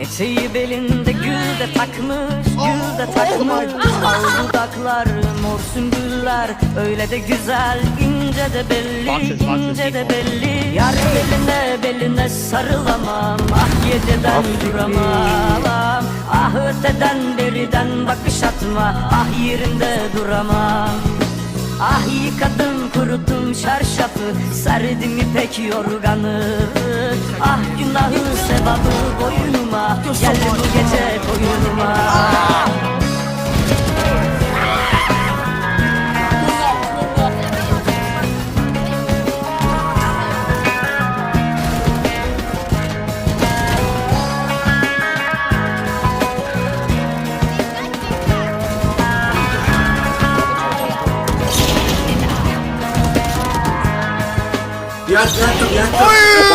Eteği belinde gül de takmış, gül de takmış. Al dudaklar, mor sümbüller Öyle de güzel, ince de belli, ince de belli. Yar beline beline sarılamam Ah yediden duramam. Ah öteden beriden bakış atma Ah yerimde duramam. Ah yıkadım kuruttum çarşafı Serdim ipek yorganı. Ah günahı sevabı 别别别别